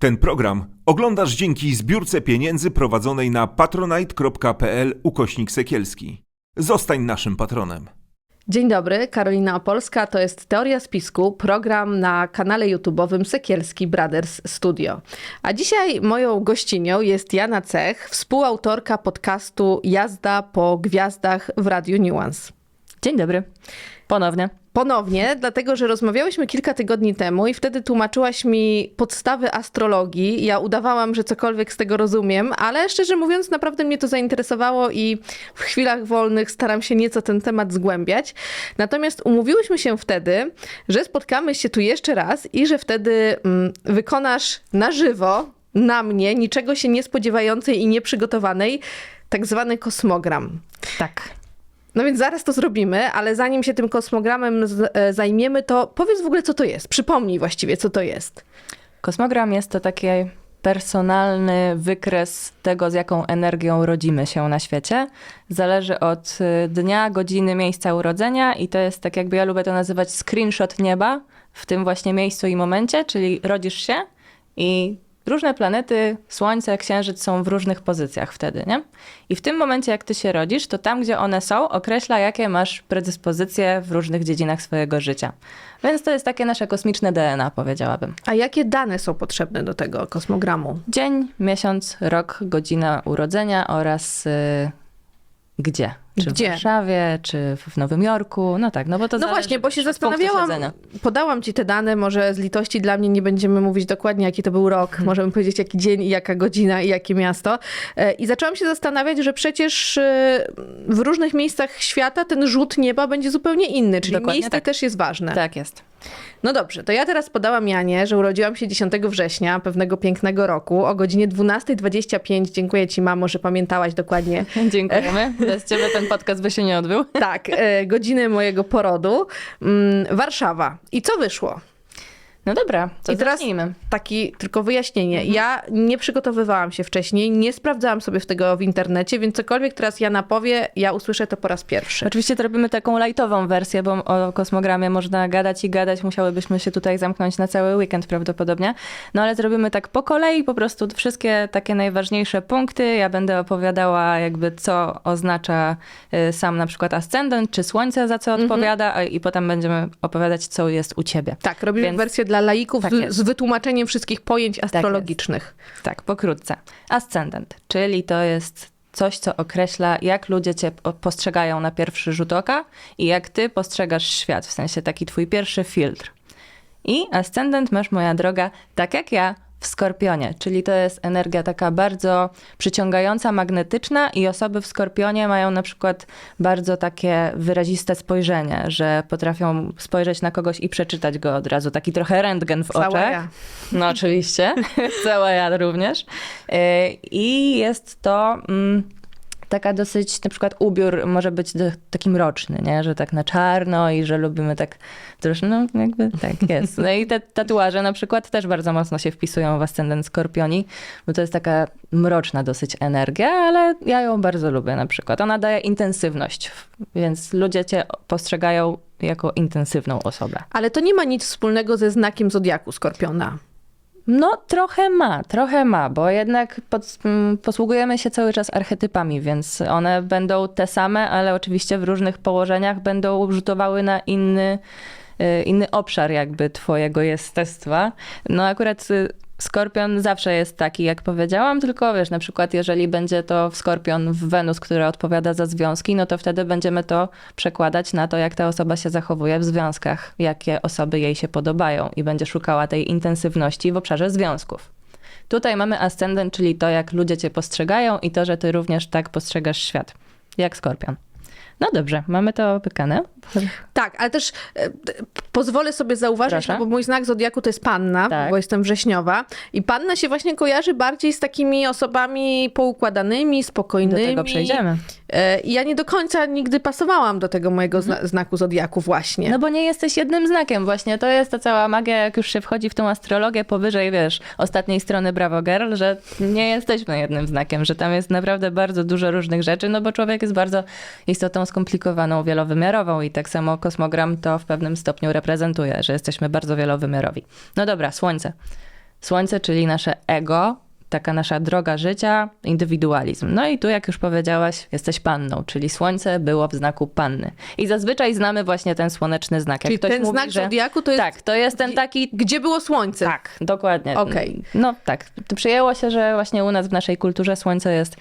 Ten program oglądasz dzięki zbiórce pieniędzy prowadzonej na patronite.pl ukośnik sekielski. Zostań naszym patronem. Dzień dobry, Karolina Opolska, to jest Teoria Spisku, program na kanale YouTube'owym Sekielski Brothers Studio. A dzisiaj moją gościnią jest Jana Cech, współautorka podcastu Jazda po gwiazdach w Radiu Nuance. Dzień dobry. Ponownie. Ponownie, dlatego że rozmawiałyśmy kilka tygodni temu i wtedy tłumaczyłaś mi podstawy astrologii. Ja udawałam, że cokolwiek z tego rozumiem, ale szczerze mówiąc, naprawdę mnie to zainteresowało i w chwilach wolnych staram się nieco ten temat zgłębiać. Natomiast umówiłyśmy się wtedy, że spotkamy się tu jeszcze raz i że wtedy mm, wykonasz na żywo, na mnie, niczego się nie spodziewającej i nieprzygotowanej, tak zwany kosmogram. Tak. No więc zaraz to zrobimy, ale zanim się tym kosmogramem e, zajmiemy, to powiedz w ogóle, co to jest. Przypomnij właściwie, co to jest. Kosmogram jest to taki personalny wykres tego, z jaką energią rodzimy się na świecie. Zależy od y, dnia, godziny, miejsca urodzenia i to jest tak jakby ja lubię to nazywać screenshot nieba w tym właśnie miejscu i momencie, czyli rodzisz się i różne planety, Słońce, Księżyc są w różnych pozycjach wtedy, nie? I w tym momencie, jak ty się rodzisz, to tam, gdzie one są, określa, jakie masz predyspozycje w różnych dziedzinach swojego życia. Więc to jest takie nasze kosmiczne DNA, powiedziałabym. A jakie dane są potrzebne do tego kosmogramu? Dzień, miesiąc, rok, godzina urodzenia oraz y, gdzie? Czy Gdzie? w Warszawie, czy w Nowym Jorku? No tak, no bo to No właśnie, bo się zastanawiałam, podałam ci te dane, może z litości dla mnie nie będziemy mówić dokładnie, jaki to był rok, Hmm. możemy powiedzieć, jaki dzień i jaka godzina i jakie miasto. E, I zaczęłam się zastanawiać, że przecież e, w różnych miejscach świata ten rzut nieba będzie zupełnie inny, czyli Dokładnie miejsce tak. też jest ważne. Tak jest. No dobrze, to ja teraz podałam Janie, że urodziłam się 10 września pewnego pięknego roku o godzinie 12.25. Dziękuję ci, mamo, że pamiętałaś dokładnie. Dziękujemy. Bez ciebie ten podcast by się nie odbył. Tak, e, godziny mojego porodu. Mm, Warszawa. I co wyszło? No dobra, to I teraz- zacznijmy. Taki tylko wyjaśnienie. Ja nie przygotowywałam się wcześniej, nie sprawdzałam sobie w tego w internecie, więc cokolwiek teraz Jana powie, ja usłyszę to po raz pierwszy. Oczywiście to robimy taką lajtową wersję, bo o kosmogramie można gadać i gadać. Musiałybyśmy się tutaj zamknąć na cały weekend prawdopodobnie. No ale zrobimy tak po kolei, po prostu wszystkie takie najważniejsze punkty. Ja będę opowiadała jakby co oznacza y, sam na przykład ascendent, czy słońce za co odpowiada, a, i potem będziemy opowiadać co jest u ciebie. Tak, robimy Więc- wersję dla laików Tak z, wytłumaczeniem wszystkich pojęć astrologicznych. Tak, pokrótce. Ascendent, czyli to jest coś, co określa, jak ludzie cię po- postrzegają na pierwszy rzut oka i jak ty postrzegasz świat, w sensie taki twój pierwszy filtr. I ascendent masz, moja droga, tak jak ja, w skorpionie, czyli to jest energia taka bardzo przyciągająca, magnetyczna i osoby w skorpionie mają na przykład bardzo takie wyraziste spojrzenie, że potrafią spojrzeć na kogoś i przeczytać go od razu, taki trochę rentgen w Cała oczach. ja. No oczywiście, cała ja również. Yy, I jest to mm, taka dosyć, na przykład ubiór może być do, taki mroczny, nie? że tak na czarno i że lubimy tak troszkę, no jakby tak jest. No i te tatuaże na przykład też bardzo mocno się wpisują w ascendent skorpioni, bo to jest taka mroczna dosyć energia, ale ja ją bardzo lubię na przykład. Ona daje intensywność, więc ludzie cię postrzegają jako intensywną osobę. Ale to nie ma nic wspólnego ze znakiem zodiaku Skorpiona. No, trochę ma, trochę ma, bo jednak pod, mm, posługujemy się cały czas archetypami, więc one będą te same, ale oczywiście w różnych położeniach będą rzutowały na inny, y, inny obszar jakby twojego jestestwa. No akurat y, Skorpion zawsze jest taki, jak powiedziałam, tylko wiesz, na przykład jeżeli będzie to w Skorpion w Wenus, która odpowiada za związki, no to wtedy będziemy to przekładać na to, jak ta osoba się zachowuje w związkach, jakie osoby jej się podobają i będzie szukała tej intensywności w obszarze związków. Tutaj mamy ascendent, czyli to, jak ludzie cię postrzegają i to, że ty również tak postrzegasz świat, jak Skorpion. No dobrze, mamy to opykane. Tak, ale też e, pozwolę sobie zauważyć, Proszę. no bo mój znak zodiaku to jest panna, Tak. bo jestem wrześniowa. I panna się właśnie kojarzy bardziej z takimi osobami poukładanymi, Do spokojnymi. tego przejdziemy. E, I ja nie do końca nigdy pasowałam do tego mojego zna- znaku zodiaku właśnie. No bo nie jesteś jednym znakiem właśnie. To jest ta cała magia, jak już się wchodzi w tą astrologię powyżej, wiesz, ostatniej strony Bravo Girl, że nie jesteśmy jednym znakiem, że tam jest naprawdę bardzo dużo różnych rzeczy, no bo człowiek jest bardzo istotą skomplikowaną, wielowymiarową i tak samo kosmogram to w pewnym stopniu reprezentuje, że jesteśmy bardzo wielowymiarowi. No dobra, Słońce. Słońce, czyli nasze ego, taka nasza droga życia, indywidualizm. No i tu, jak już powiedziałaś, jesteś panną, czyli słońce było w znaku panny. I zazwyczaj znamy właśnie ten słoneczny znak. Czyli jak ktoś ten mówi, znak że... zodiaku to jest... Tak, to jest ten taki Gdzie było słońce? tak, dokładnie. Okej. No tak. Przyjęło się, że właśnie u nas w naszej kulturze słońce jest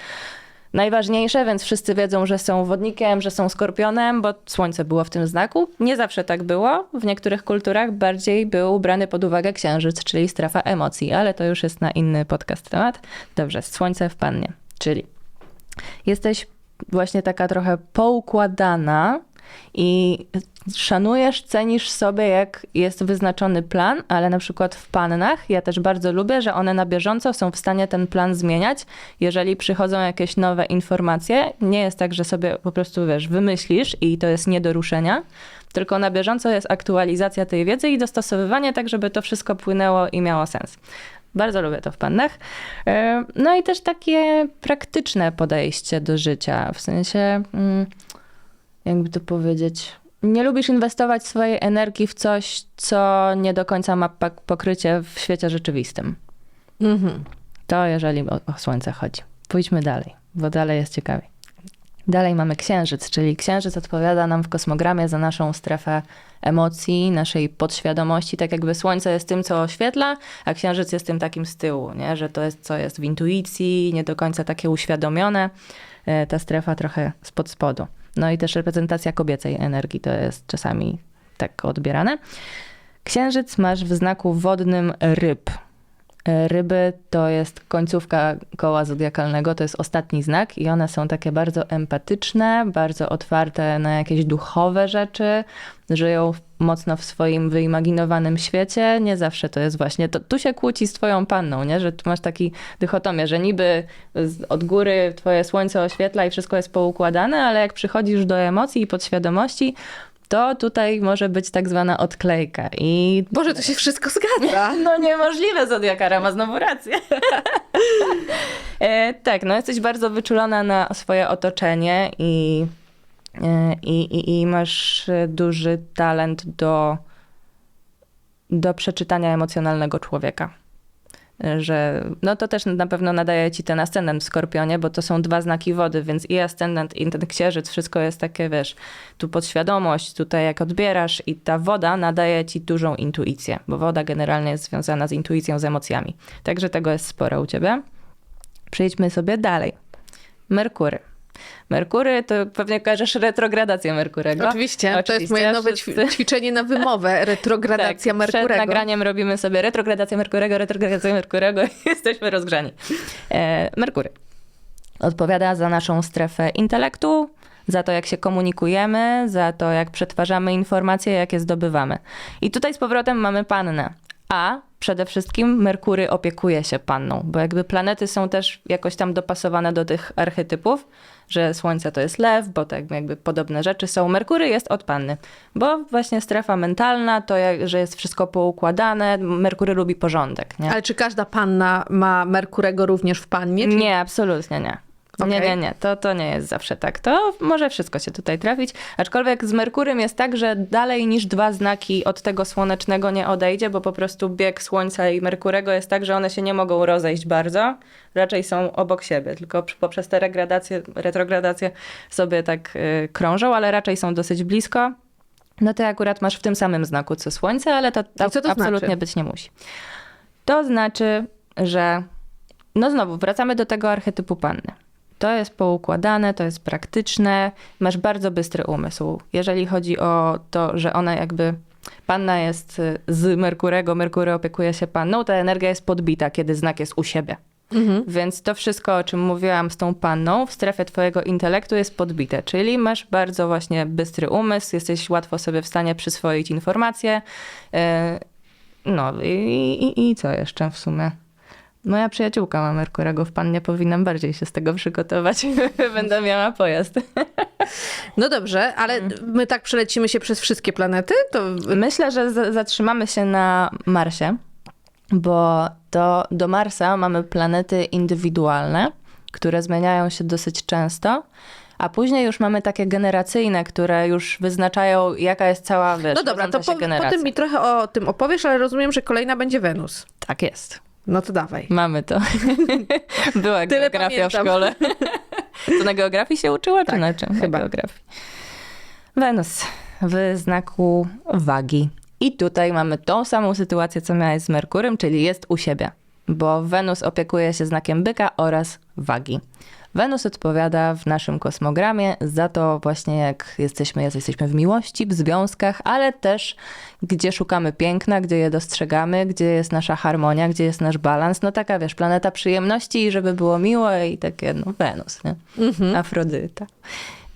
najważniejsze, więc wszyscy wiedzą, że są wodnikiem, że są skorpionem, bo słońce było w tym znaku. Nie zawsze tak było. W niektórych kulturach bardziej był brany pod uwagę księżyc, czyli strefa emocji, ale to już jest na inny podcast temat. Dobrze, słońce w pannie, czyli jesteś właśnie taka trochę poukładana i szanujesz, cenisz sobie, jak jest wyznaczony plan, ale na przykład w pannach ja też bardzo lubię, że one na bieżąco są w stanie ten plan zmieniać. Jeżeli przychodzą jakieś nowe informacje, nie jest tak, że sobie po prostu wiesz, wymyślisz i to jest nie do ruszenia, tylko na bieżąco jest aktualizacja tej wiedzy i dostosowywanie tak, żeby to wszystko płynęło i miało sens. Bardzo lubię to w pannach. E, No i też takie praktyczne podejście do życia, w sensie, mm, jakby to powiedzieć, nie lubisz inwestować swojej energii w coś, co nie do końca ma pokrycie w świecie rzeczywistym. Mhm. To jeżeli o, o słońce chodzi. Pójdźmy dalej, bo dalej jest ciekawiej. Dalej mamy księżyc, czyli księżyc odpowiada nam w kosmogramie za naszą strefę emocji, naszej podświadomości, tak jakby słońce jest tym, co oświetla, a księżyc jest tym takim z tyłu, nie? że to jest, co jest w intuicji, nie do końca takie uświadomione, e, ta strefa trochę spod spodu. No i też reprezentacja kobiecej energii to jest czasami tak odbierane. Księżyc masz w znaku wodnym ryb. E, Ryby to jest końcówka koła zodiakalnego, to jest ostatni znak i one są takie bardzo empatyczne, bardzo otwarte na jakieś duchowe rzeczy, żyją mocno w swoim wyimaginowanym świecie. Nie zawsze to jest właśnie, to, tu się kłóci z twoją panną, nie? że tu masz taki dychotomię, że niby od góry twoje słońce oświetla i wszystko jest poukładane, ale jak przychodzisz do emocji i podświadomości, to tutaj może być tak zwana odklejka i Boże, to się wszystko zgadza. no niemożliwe, Zodiakara ma znowu rację. e, tak, no jesteś bardzo wyczulona na swoje otoczenie i, e, i, i, i masz duży talent do, do przeczytania emocjonalnego człowieka. Że no to też na pewno nadaje ci ten ascendent w Skorpionie, bo to są dwa znaki wody, więc i ascendent, i ten księżyc, wszystko jest takie, wiesz, tu podświadomość, tutaj jak odbierasz i ta woda nadaje ci dużą intuicję, bo woda generalnie jest związana z intuicją, z emocjami. Także tego jest sporo u ciebie. Przejdźmy sobie dalej. Merkury. Merkury to pewnie kojarzysz retrogradację Merkurego. Oczywiście, to jest moje nowe wszyscy- ćwi- ćwiczenie na wymowę, retrogradacja tak, Przed Merkurego. nagraniem robimy sobie retrogradację Merkurego, retrogradację Merkurego i jesteśmy rozgrzani. E, Merkury odpowiada za naszą strefę intelektu, za to, jak się komunikujemy, za to, jak przetwarzamy informacje, jak je zdobywamy. I tutaj z powrotem mamy pannę. A przede wszystkim Merkury opiekuje się panną, bo jakby planety są też jakoś tam dopasowane do tych archetypów, że Słońce to jest lew, bo tak jakby podobne rzeczy są. Merkury jest od panny, bo właśnie strefa mentalna, to jak, że jest wszystko poukładane, Merkury lubi porządek, nie? Ale czy każda panna ma Merkurego również w pannie? Nie, absolutnie nie. Nie, Okej. nie, nie, to, to nie jest zawsze tak. To może wszystko się tutaj trafić. Aczkolwiek z Merkurym jest tak, że dalej niż dwa znaki od tego słonecznego nie odejdzie, bo po prostu bieg Słońca i Merkurego jest tak, że one się nie mogą rozejść bardzo. Raczej są obok siebie, tylko poprzez te regradacje, retrogradacje sobie tak y, krążą, ale raczej są dosyć blisko. No ty akurat masz w tym samym znaku co Słońce, ale to, co to absolutnie znaczy? być nie musi. To znaczy, że no znowu wracamy do tego archetypu panny. To jest poukładane, to jest praktyczne, masz bardzo bystry umysł. Jeżeli chodzi o to, że ona jakby panna jest y, z Merkurego, Merkury opiekuje się panną, ta energia jest podbita, kiedy znak jest u siebie. Mhm. Więc to wszystko, o czym mówiłam z tą panną, w strefie twojego intelektu jest podbite, czyli masz bardzo właśnie bystry umysł, jesteś łatwo sobie w stanie przyswoić informacje. Yy, No i, i, i co jeszcze w sumie? Moja przyjaciółka ma Merkurego w pannie, powinnam bardziej się z tego przygotować. Będę miała pojazd. No dobrze, ale Mm. my tak przelecimy się przez wszystkie planety? To Myślę, że zatrzymamy się na Marsie, bo to do Marsa mamy planety indywidualne, które zmieniają się dosyć często. A później już mamy takie generacyjne, które już wyznaczają, jaka jest cała wiesz, No dobra, to po, generacja. potem mi trochę o tym opowiesz, ale rozumiem, że kolejna będzie Wenus. Tak jest. No to dawaj. Mamy to. Była Tyle geografia w pamiętam. szkole. To na geografii się uczyła, Tak, czy na czym? chyba. Na geografii. Wenus w znaku wagi. I tutaj mamy tą samą sytuację, co miałeś z Merkurem, czyli jest u siebie, bo Wenus opiekuje się znakiem byka oraz wagi. Wenus odpowiada w naszym kosmogramie za to właśnie jak jesteśmy, jak jesteśmy w miłości, w związkach, ale też gdzie szukamy piękna, gdzie je dostrzegamy, gdzie jest nasza harmonia, gdzie jest nasz balans. No taka, wiesz, planeta przyjemności i żeby było miło i takie, no Wenus, nie? Afrodyta.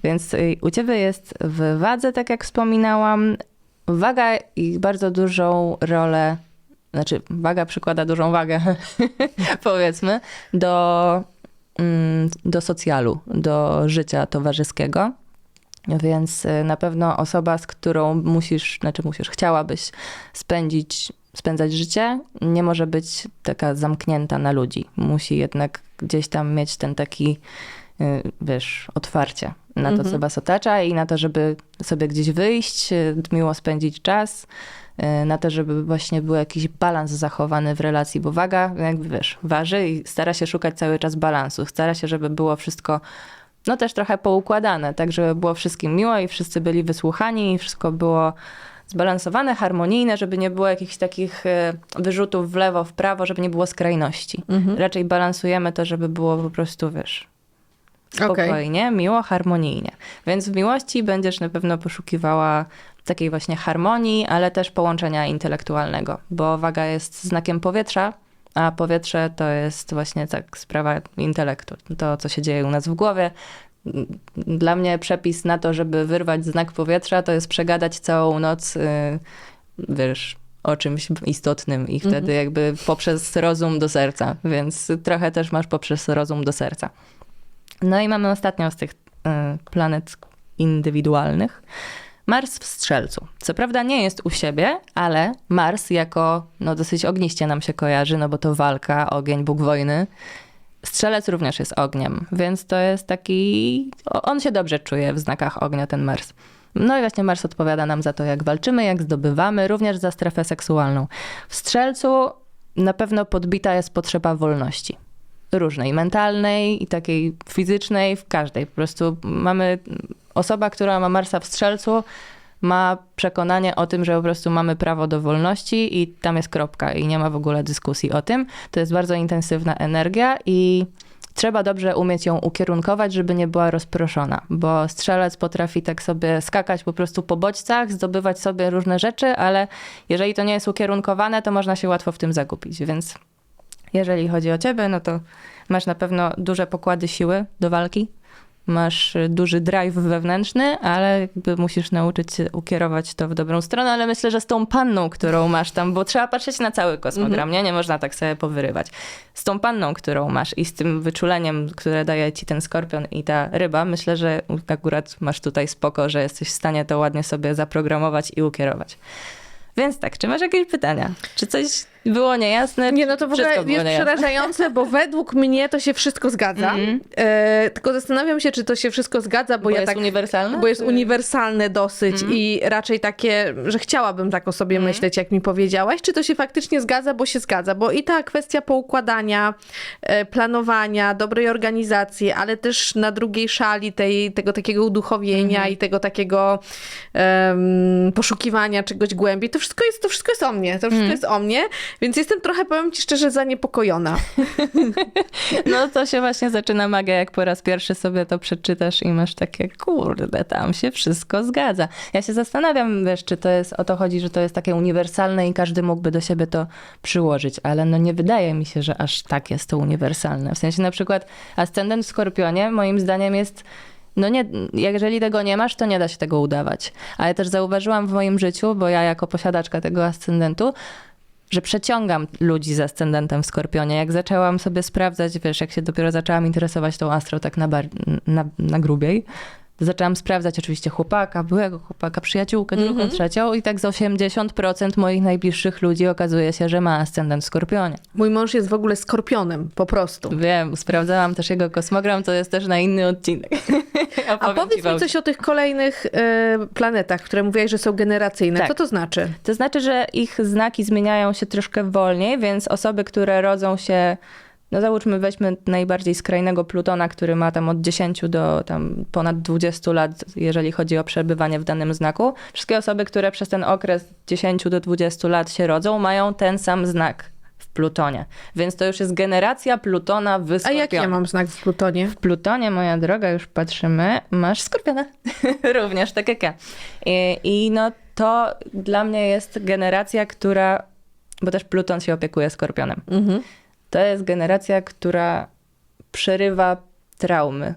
Więc y, u ciebie jest w wadze, tak jak wspominałam. Waga i bardzo dużą rolę, znaczy waga przykłada dużą wagę, powiedzmy, do, do socjalu, do życia towarzyskiego. Więc y, na pewno osoba, z którą musisz, znaczy musisz, chciałabyś spędzić, spędzać życie, nie może być taka zamknięta na ludzi. Musi jednak gdzieś tam mieć ten taki, y, wiesz, otwarcie na to, co was otacza i na to, żeby sobie gdzieś wyjść, y, miło spędzić czas, na to, żeby właśnie był jakiś balans zachowany w relacji, bo waga, jakby wiesz, waży i stara się szukać cały czas balansu. Stara się, żeby było wszystko no też trochę poukładane, tak żeby było wszystkim miło i wszyscy byli wysłuchani i wszystko było zbalansowane, harmonijne, żeby nie było jakichś takich e, wyrzutów w lewo, w prawo, żeby nie było skrajności. Raczej balansujemy to, żeby było po prostu, wiesz, Spokojnie, miło, harmonijnie. Więc w miłości będziesz na pewno poszukiwała takiej właśnie harmonii, ale też połączenia intelektualnego, bo waga jest znakiem powietrza, a powietrze to jest właśnie tak sprawa intelektu. To, co się dzieje u nas w głowie. Dla mnie przepis na to, żeby wyrwać znak powietrza, to jest przegadać całą noc, yy, wiesz, o czymś istotnym i wtedy jakby poprzez rozum do serca, więc trochę też masz poprzez rozum do serca. No i mamy ostatnią z tych y, planet indywidualnych. Mars w Strzelcu. Co prawda nie jest u siebie, ale Mars jako, no dosyć ogniście nam się kojarzy, no bo to walka, ogień, Bóg wojny. Strzelec również jest ogniem, więc to jest taki, on się dobrze czuje w znakach ognia, ten Mars. No i właśnie Mars odpowiada nam za to, jak walczymy, jak zdobywamy, również za strefę seksualną. W Strzelcu na pewno podbita jest potrzeba wolności różnej, mentalnej i takiej fizycznej, w każdej. Po prostu mamy osoba, która ma Marsa w strzelcu, ma przekonanie o tym, że po prostu mamy prawo do wolności i tam jest kropka i nie ma w ogóle dyskusji o tym. To jest bardzo intensywna energia i trzeba dobrze umieć ją ukierunkować, żeby nie była rozproszona, bo strzelec potrafi tak sobie skakać po prostu po bodźcach, zdobywać sobie różne rzeczy, ale jeżeli to nie jest ukierunkowane, to można się łatwo w tym zagubić, więc jeżeli chodzi o ciebie, no to masz na pewno duże pokłady siły do walki. Masz y, duży drive wewnętrzny, ale jakby musisz nauczyć się ukierować to w dobrą stronę, ale myślę, że z tą panną, którą masz tam, bo trzeba patrzeć na cały kosmogram, nie? Nie można tak sobie powyrywać. Z tą panną, którą masz i z tym wyczuleniem, które daje ci ten skorpion i ta ryba, myślę, że akurat masz tutaj spoko, że jesteś w stanie to ładnie sobie zaprogramować i ukierować. Więc tak, czy masz jakieś pytania? Czy coś było niejasne? Nie, no to w ogóle jest przerażające, bo według mnie to się wszystko zgadza. E, tylko zastanawiam się, czy to się wszystko zgadza, bo, Bo ja jest tak... uniwersalne? Bo jest czy- uniwersalne dosyć i raczej takie, że chciałabym tak o sobie myśleć, jak mi powiedziałaś. Czy to się faktycznie zgadza, bo się zgadza? Bo i ta kwestia poukładania, e, planowania, dobrej organizacji, ale też na drugiej szali tej, tego takiego uduchowienia i tego takiego em, poszukiwania czegoś głębiej, to wszystko jest, to wszystko jest o mnie. To wszystko jest o mnie, więc jestem trochę, powiem ci szczerze, zaniepokojona. No to się właśnie zaczyna magia, jak po raz pierwszy sobie to przeczytasz i masz takie, kurde, tam się wszystko zgadza. Ja się zastanawiam, wiesz, czy to jest, o to chodzi, że to jest takie uniwersalne i każdy mógłby do siebie to przyłożyć, ale no nie wydaje mi się, że aż tak jest to uniwersalne. W sensie na przykład ascendent w Skorpionie moim zdaniem jest no nie, jeżeli tego nie masz, to nie da się tego udawać. Ale też zauważyłam w moim życiu, bo ja jako posiadaczka tego ascendentu, że przeciągam ludzi z ascendentem w Skorpionie. Jak zaczęłam sobie sprawdzać, wiesz, jak się dopiero zaczęłam interesować tą astro tak na, bar- na, na grubiej, zaczęłam sprawdzać oczywiście chłopaka, byłego chłopaka, przyjaciółkę, drugą, trzecią i tak z 80% moich najbliższych ludzi okazuje się, że ma ascendent w skorpionie. Mój mąż jest w ogóle skorpionem, po prostu. Wiem, sprawdzałam też jego kosmogram, to jest też na inny odcinek. A powiedz mi coś o tych kolejnych e, planetach, które mówiłeś, że są generacyjne. Tak. Co to znaczy? To znaczy, że ich znaki zmieniają się troszkę wolniej, więc osoby, które rodzą się, no załóżmy, weźmy najbardziej skrajnego Plutona, który ma tam od 10 do tam ponad 20 lat, jeżeli chodzi o przebywanie w danym znaku. Wszystkie osoby, które przez ten okres 10 do 20 lat się rodzą, mają ten sam znak w Plutonie. Więc to już jest generacja Plutona w A Skorpionie. jaki ja mam znak w Plutonie? W Plutonie, moja droga, już patrzymy, masz skorpiona. Również, tak jak ja. I, I no to dla mnie jest generacja, która, bo też Pluton się opiekuje skorpionem. Mhm. To jest generacja, która przerywa traumy.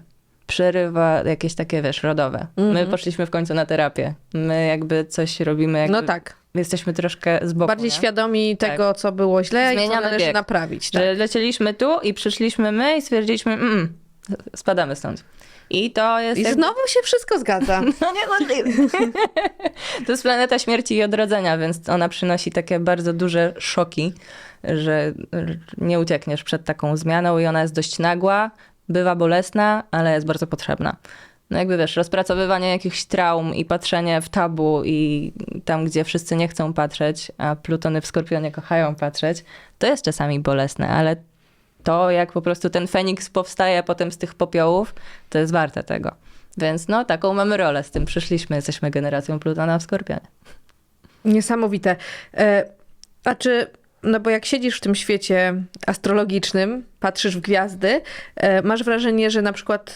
Przerywa jakieś takie, wiesz, rodowe. My poszliśmy w końcu na terapię. My jakby coś robimy, jakby No tak. jesteśmy troszkę z boku. Bardziej nie? świadomi tego, co było źle i co Zmieniamy należy bieg. naprawić. Tak? Że lecieliśmy tu i przyszliśmy my i stwierdziliśmy, mm, spadamy stąd. I to jest. I jakby- znowu się wszystko zgadza. No niemożliwe. to jest planeta śmierci i odrodzenia, więc ona przynosi takie bardzo duże szoki, że nie uciekniesz przed taką zmianą i ona jest dość nagła, bywa bolesna, ale jest bardzo potrzebna. No jakby wiesz, rozpracowywanie jakichś traum i patrzenie w tabu i tam, gdzie wszyscy nie chcą patrzeć, a Plutony w Skorpionie kochają patrzeć, to jest czasami bolesne, ale to, jak po prostu ten Feniks powstaje potem z tych popiołów, to jest warte tego. Więc no, taką mamy rolę z tym. Przyszliśmy, jesteśmy generacją Plutona w Skorpionie. Niesamowite. E, A czy, no bo jak siedzisz w tym świecie astrologicznym, patrzysz w gwiazdy, e, masz wrażenie, że na przykład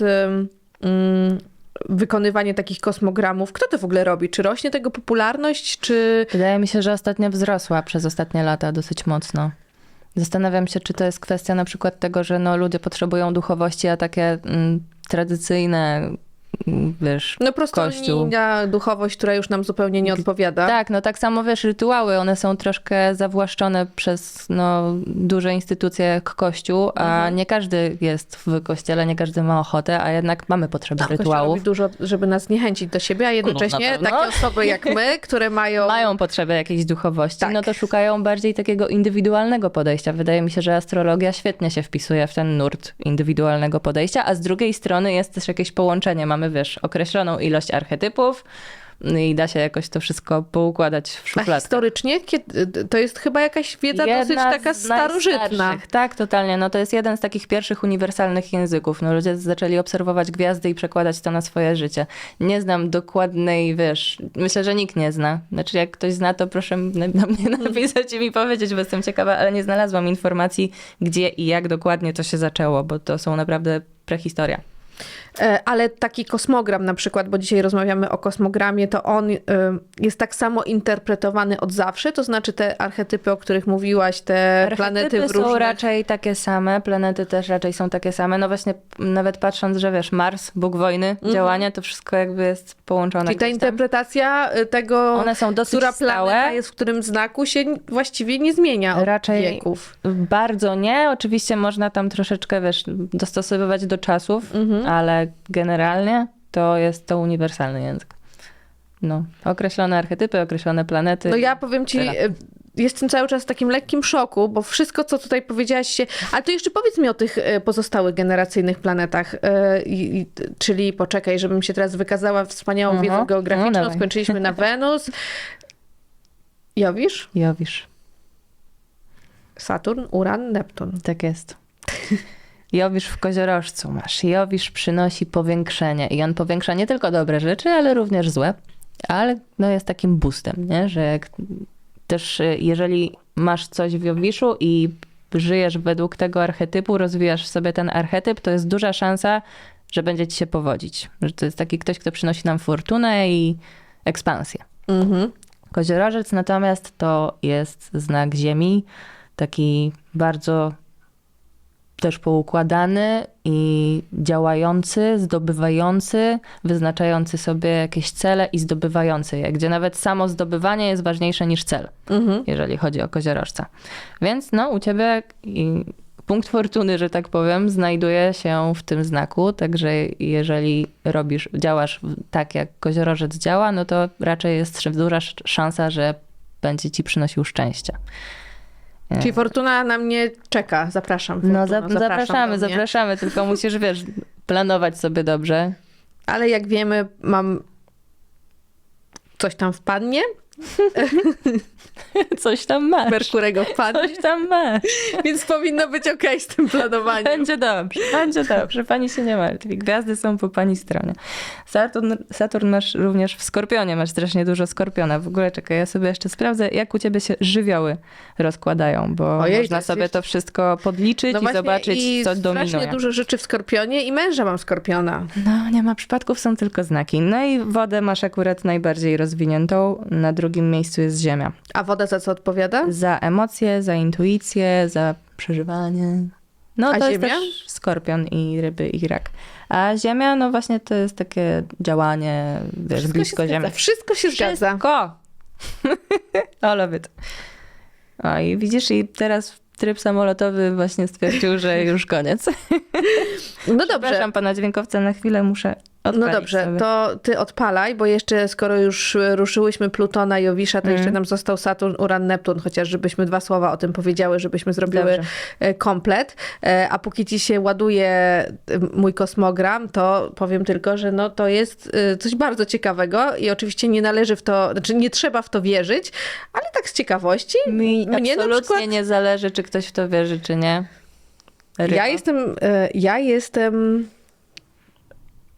mm, wykonywanie takich kosmogramów, kto to w ogóle robi? Czy rośnie tego popularność, czy... Wydaje mi się, że ostatnio wzrosła przez ostatnie lata dosyć mocno. Zastanawiam się, czy to jest kwestia na przykład tego, że no, ludzie potrzebują duchowości, a takie mm, tradycyjne, wiesz, No prosto Kościół. unijna duchowość, która już nam zupełnie nie odpowiada. Tak, no tak samo wiesz, rytuały, one są troszkę zawłaszczone przez no, duże instytucje jak Kościół, a Mhm. nie każdy jest w kościele, nie każdy ma ochotę, a jednak mamy potrzebę Kościół rytuałów. robi dużo, żeby nas niechęcić do siebie, a jednocześnie pewno. takie osoby jak my, które mają... mają potrzebę jakiejś duchowości, Tak. no to szukają bardziej takiego indywidualnego podejścia. Wydaje mi się, że astrologia świetnie się wpisuje w ten nurt indywidualnego podejścia, a z drugiej strony jest też jakieś połączenie. Mamy, wiesz, określoną ilość archetypów i da się jakoś to wszystko poukładać w A szufladkę. historycznie kiedy, to jest chyba jakaś wiedza dosyć Jedna taka z starożytna. Tak, totalnie. No to jest jeden z takich pierwszych uniwersalnych języków. No ludzie zaczęli obserwować gwiazdy i przekładać to na swoje życie. Nie znam dokładnej, wiesz, myślę, że nikt nie zna. Znaczy jak ktoś zna, to proszę na mnie napisać i mi powiedzieć, bo jestem ciekawa, ale nie znalazłam informacji, gdzie i jak dokładnie to się zaczęło, bo to są naprawdę prehistoria. E, Ale taki kosmogram na przykład, bo dzisiaj rozmawiamy o kosmogramie, to on y, jest tak samo interpretowany od zawsze, to znaczy te archetypy, o których mówiłaś, te planety w Archetypy są różnych... raczej takie same, planety też raczej są takie same. No właśnie, nawet patrząc, że wiesz, Mars, Bóg wojny, działanie, to wszystko jakby jest połączone. Mhm. Czyli ta interpretacja y, tego, One są dosyć która planeta stałe. jest w którym znaku, się właściwie nie zmienia od Raczej wieków. Bardzo nie. Oczywiście można tam troszeczkę, wiesz, dostosowywać do czasów, Mhm. ale generalnie to jest to uniwersalny język. No, określone archetypy, określone planety. No ja powiem ci, Tyle. y, jestem cały czas w takim lekkim szoku, bo wszystko, co tutaj powiedziałaś się... Ale to jeszcze powiedz mi o tych y, pozostałych generacyjnych planetach. i- i- Czyli poczekaj, żebym się teraz wykazała wspaniałą Mhm. wiedzą geograficzną. No. Skończyliśmy na Wenus. Jowisz? Jowisz, Saturn, Uran, Neptun. tak jest. Jowisz w koziorożcu masz. Jowisz przynosi powiększenie i on powiększa nie tylko dobre rzeczy, ale również złe. Ale no jest takim boostem, nie? że jak też y, jeżeli masz coś w Jowiszu i żyjesz według tego archetypu, rozwijasz sobie ten archetyp, to jest duża szansa, że będzie ci się powodzić. Że to jest taki ktoś, kto przynosi nam fortunę i ekspansję. Mhm. Koziorożec natomiast to jest znak Ziemi, taki bardzo też poukładany i działający, zdobywający, wyznaczający sobie jakieś cele i zdobywający je, gdzie nawet samo zdobywanie jest ważniejsze niż cel, Mhm. jeżeli chodzi o koziorożca. Więc no, u ciebie punkt fortuny, że tak powiem, znajduje się w tym znaku, także jeżeli robisz, działasz tak, jak koziorożec działa, no to raczej jest duża sz- szansa, że będzie ci przynosił szczęście. Czyli Fortuna na mnie czeka. Zapraszam. No Fortuno, za, zapraszamy, do mnie. zapraszamy, tylko musisz, wiesz, planować sobie dobrze. Ale jak wiemy, mam coś tam wpadnie, Coś tam masz. Merkurego wpadnie, Coś tam masz. więc powinno być okej z tym planowaniem. Będzie dobrze, będzie dobrze. Pani się nie martwi. Gwiazdy są po pani stronie. Saturn, Saturn masz również w Skorpionie. Masz strasznie dużo Skorpiona. W ogóle czekaj, ja sobie jeszcze sprawdzę, jak u ciebie się żywioły rozkładają, bo Ojej, można sobie jeszcze- to wszystko podliczyć No i zobaczyć, i co dominuje. strasznie dużo rzeczy w Skorpionie i męża mam Skorpiona. No, nie ma przypadków, są tylko znaki. No i wodę masz akurat najbardziej rozwiniętą. Na drugim miejscu jest Ziemia. A woda za co odpowiada? Za emocje, za intuicję, za przeżywanie. No A to jest Ziemia? też skorpion i ryby i rak. A Ziemia, no właśnie to jest takie działanie, wiesz, Wszystko blisko. Ziemi. Wszystko się zgadza. Wszystko! I love it. O i widzisz, i teraz tryb samolotowy właśnie stwierdził, że już koniec. No dobrze. Przepraszam pana dźwiękowca, na chwilę muszę odpalić No dobrze, sobie. to ty odpalaj, bo jeszcze skoro już ruszyłyśmy Plutona i Jowisza, to Mhm. jeszcze nam został Saturn, Uran, Neptun, chociaż żebyśmy dwa słowa o tym powiedziały, żebyśmy zrobiły Dobrze. e, komplet. E, A póki ci się ładuje e, mój kosmogram, to powiem tylko, że no to jest coś bardzo ciekawego i oczywiście nie należy w to, znaczy nie trzeba w to wierzyć, ale tak z ciekawości. Mi Mnie absolutnie przykład- nie zależy, czy ktoś w to wierzy, czy nie. Ryba. Ja jestem, ja jestem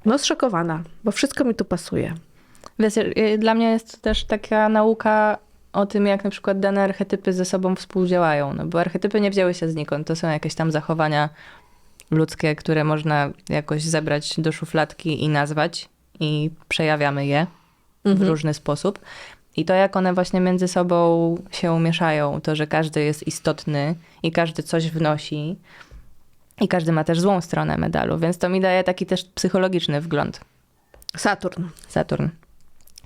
no zszokowana, bo wszystko mi tu pasuje. Wiesz, y, dla mnie jest to też taka nauka o tym, jak na przykład dane archetypy ze sobą współdziałają. No bo archetypy nie wzięły się znikąd. To są jakieś tam zachowania ludzkie, które można jakoś zebrać do szufladki i nazwać i przejawiamy je w różny sposób. I to, jak one właśnie między sobą się mieszają, to, że każdy jest istotny i każdy coś wnosi i każdy ma też złą stronę medalu, więc to mi daje taki też psychologiczny wgląd. Saturn. Saturn.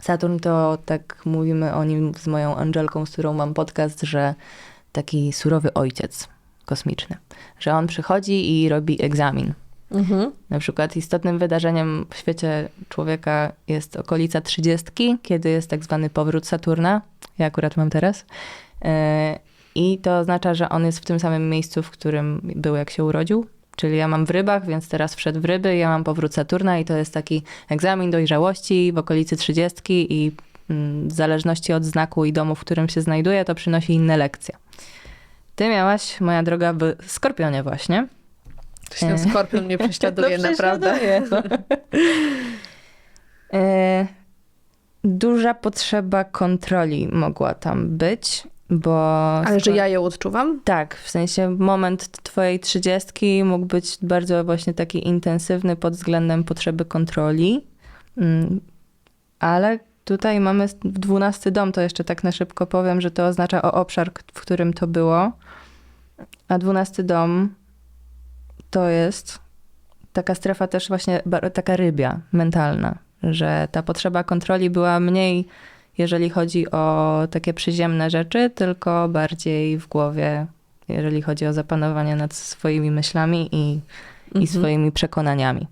Saturn to, tak mówimy o nim z moją Angelką, z którą mam podcast, że taki surowy ojciec kosmiczny. Że on przychodzi i robi egzamin. Mhm. Na przykład istotnym wydarzeniem w świecie człowieka jest okolica trzydziestki, kiedy jest tak zwany powrót Saturna. Ja akurat mam teraz. E, I to oznacza, że on jest w tym samym miejscu, w którym był, jak się urodził. Czyli ja mam w rybach, więc teraz wszedł w ryby, ja mam powrót Saturna i to jest taki egzamin dojrzałości w okolicy trzydziestki i mm, w zależności od znaku i domu, w którym się znajduje, to przynosi inne lekcje. Ty miałaś, moja droga, w Skorpionie właśnie. Coś ten skorpion mnie prześladuje, No, naprawdę. no. E, Duża potrzeba kontroli mogła tam być, bo... Ale że ja ją odczuwam? Tak, w sensie moment twojej trzydziestki mógł być bardzo właśnie taki intensywny pod względem potrzeby kontroli. Mm, Ale tutaj mamy dwunasty dom, to jeszcze tak na szybko powiem, że to oznacza o obszar, w którym to było. A dwunasty dom to jest taka strefa też właśnie taka rybia, mentalna, że ta potrzeba kontroli była mniej, jeżeli chodzi o takie przyziemne rzeczy, tylko bardziej w głowie, jeżeli chodzi o zapanowanie nad swoimi myślami i, i Mhm. swoimi przekonaniami.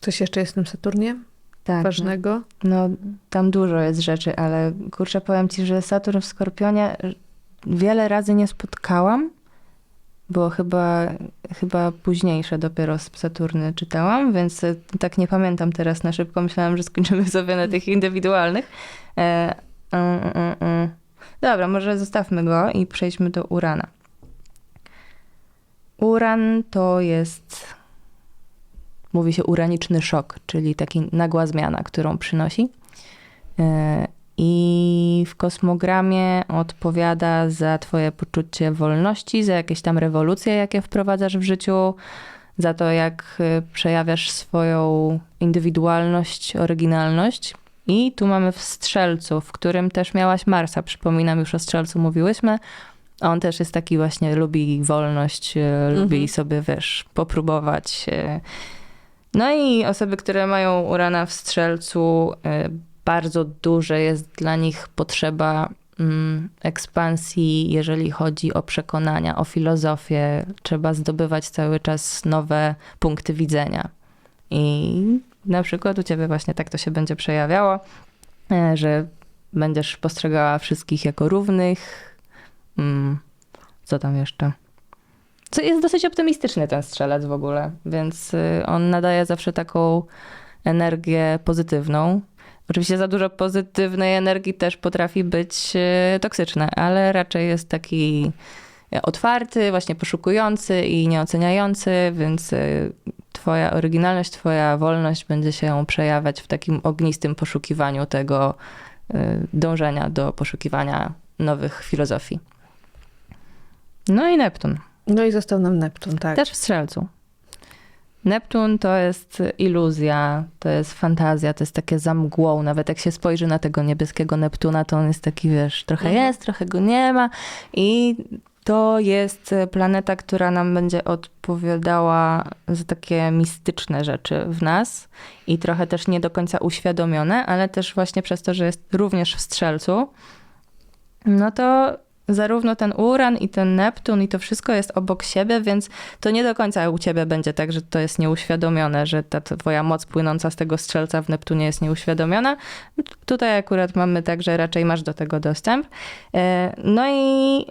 Coś jeszcze jest w tym Saturnie Tak. ważnego? No, tam dużo jest rzeczy, ale kurczę, powiem ci, że Saturn w Skorpionie wiele razy nie spotkałam. Było chyba, chyba późniejsze dopiero z Saturny czytałam, więc e, tak nie pamiętam teraz na szybko. Myślałam, że skończymy sobie na tych indywidualnych. E, mm, mm, mm. Dobra, może zostawmy go i przejdźmy do Urana. Uran to jest mówi się uraniczny szok, czyli taki nagła zmiana, którą przynosi. I w kosmogramie odpowiada za twoje poczucie wolności, za jakieś tam rewolucje, jakie wprowadzasz w życiu, za to, jak e, przejawiasz swoją indywidualność, oryginalność. I tu mamy w Strzelcu, w którym też miałaś Marsa. Przypominam, już o Strzelcu mówiłyśmy. On też jest taki właśnie, lubi wolność, e, lubi sobie, wiesz, popróbować. e, no i osoby, które mają urana w strzelcu, y, bardzo duże jest dla nich potrzeba mm, ekspansji, jeżeli chodzi o przekonania, o filozofię. Trzeba zdobywać cały czas nowe punkty widzenia. I na przykład u ciebie właśnie tak to się będzie przejawiało, e, że będziesz postrzegała wszystkich jako równych. Mm, co tam jeszcze? Co jest dosyć optymistyczny ten strzelec w ogóle, więc y, on nadaje zawsze taką energię pozytywną. Oczywiście za dużo pozytywnej energii też potrafi być y, toksyczne, ale raczej jest taki e, otwarty, właśnie poszukujący i nieoceniający, więc y, twoja oryginalność, twoja wolność będzie się przejawiać w takim ognistym poszukiwaniu tego dążenia do poszukiwania nowych filozofii. No i Neptun. No i został nam Neptun, tak. Też w strzelcu. Neptun to jest iluzja, to jest fantazja, to jest takie za mgłą. Nawet jak się spojrzy na tego niebieskiego Neptuna, to on jest taki, wiesz, trochę Mhm. jest, trochę go nie ma. I to jest planeta, która nam będzie odpowiadała za takie mistyczne rzeczy w nas i trochę też nie do końca uświadomione, ale też właśnie przez to, że jest również w strzelcu, no to zarówno ten Uran i ten Neptun i to wszystko jest obok siebie, więc to nie do końca u ciebie będzie tak, że to jest nieuświadomione, że ta twoja moc płynąca z tego strzelca w Neptunie jest nieuświadomiona. Tutaj akurat mamy tak, że raczej masz do tego dostęp. E, No i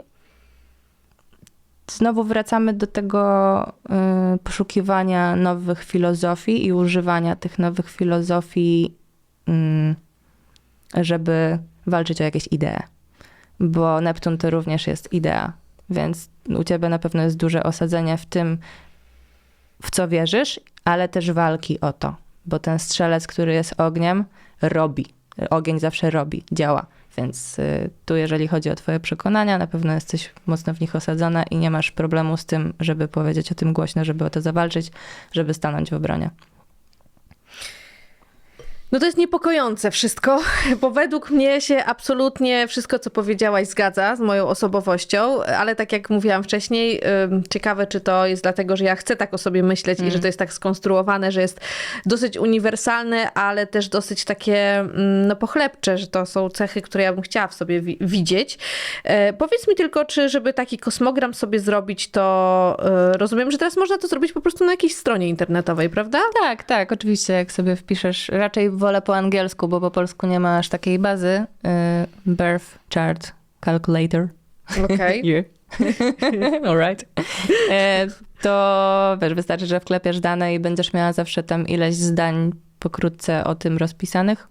znowu wracamy do tego y, poszukiwania nowych filozofii i używania tych nowych filozofii, mm, żeby walczyć o jakieś idee bo Neptun to również jest idea, więc u ciebie na pewno jest duże osadzenie w tym, w co wierzysz, ale też walki o to, bo ten strzelec, który jest ogniem, robi. Ogień zawsze robi, działa. Więc y, tu, jeżeli chodzi o Twoje przekonania, na pewno jesteś mocno w nich osadzona i nie masz problemu z tym, żeby powiedzieć o tym głośno, żeby o to zawalczyć, żeby stanąć w obronie. No to jest niepokojące wszystko, bo według mnie się absolutnie wszystko, co powiedziałaś, zgadza z moją osobowością, ale tak jak mówiłam wcześniej, ciekawe, czy to jest dlatego, że ja chcę tak o sobie myśleć i że to jest tak skonstruowane, że jest dosyć uniwersalne, ale też dosyć takie mm, no, pochlebcze, że to są cechy, które ja bym chciała w sobie wi- widzieć. E, powiedz mi tylko, czy żeby taki kosmogram sobie zrobić, to e, rozumiem, że teraz można to zrobić po prostu na jakiejś stronie internetowej, prawda? Tak, tak, oczywiście, jak sobie wpiszesz, raczej wolę po angielsku, bo po polsku nie ma aż takiej bazy. y, Birth Chart Calculator. Okej. Yeah. Alright. E, To wiesz, wystarczy, że wklepiesz dane i będziesz miała zawsze tam ileś zdań pokrótce o tym rozpisanych,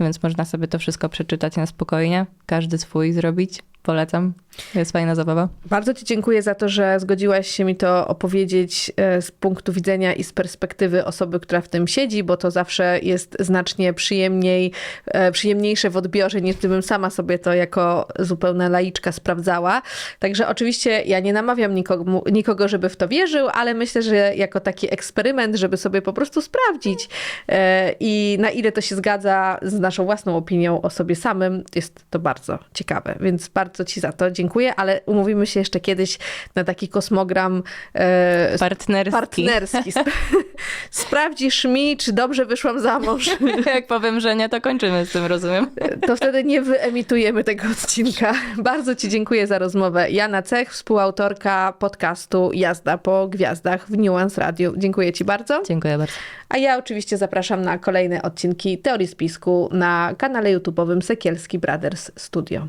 więc można sobie to wszystko przeczytać na spokojnie, każdy swój zrobić. Polecam. Jest fajna zabawa. Bardzo Ci dziękuję za to, że zgodziłaś się mi to opowiedzieć e, z punktu widzenia i z perspektywy osoby, która w tym siedzi, bo to zawsze jest znacznie przyjemniej, e, przyjemniejsze w odbiorze, niż gdybym sama sobie to jako zupełna laiczka sprawdzała. Także oczywiście ja nie namawiam nikogo, nikogo żeby w to wierzył, ale myślę, że jako taki eksperyment, żeby sobie po prostu sprawdzić e, i na ile to się zgadza z naszą własną opinią o sobie samym, jest to bardzo ciekawe. Więc bardzo Ci za to dziękuję, ale umówimy się jeszcze kiedyś na taki kosmogram e, Partnerski. partnerski. Sp- Sprawdzisz mi, czy dobrze wyszłam za mąż. Jak powiem, że nie, to kończymy z tym, rozumiem. To wtedy nie wyemitujemy tego odcinka. Bardzo Ci dziękuję za rozmowę. Jana Cech, współautorka podcastu Jazda po Gwiazdach w Nuance Radio. Dziękuję Ci bardzo. Dziękuję bardzo. A ja oczywiście zapraszam na kolejne odcinki Teorii Spisku na kanale YouTube'owym Sekielski Brothers Studio.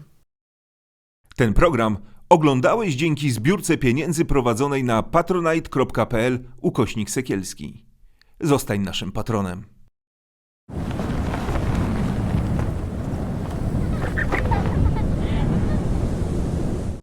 Ten program oglądałeś dzięki zbiórce pieniędzy prowadzonej na patronite.pl ukośnik sekielski. Zostań naszym patronem.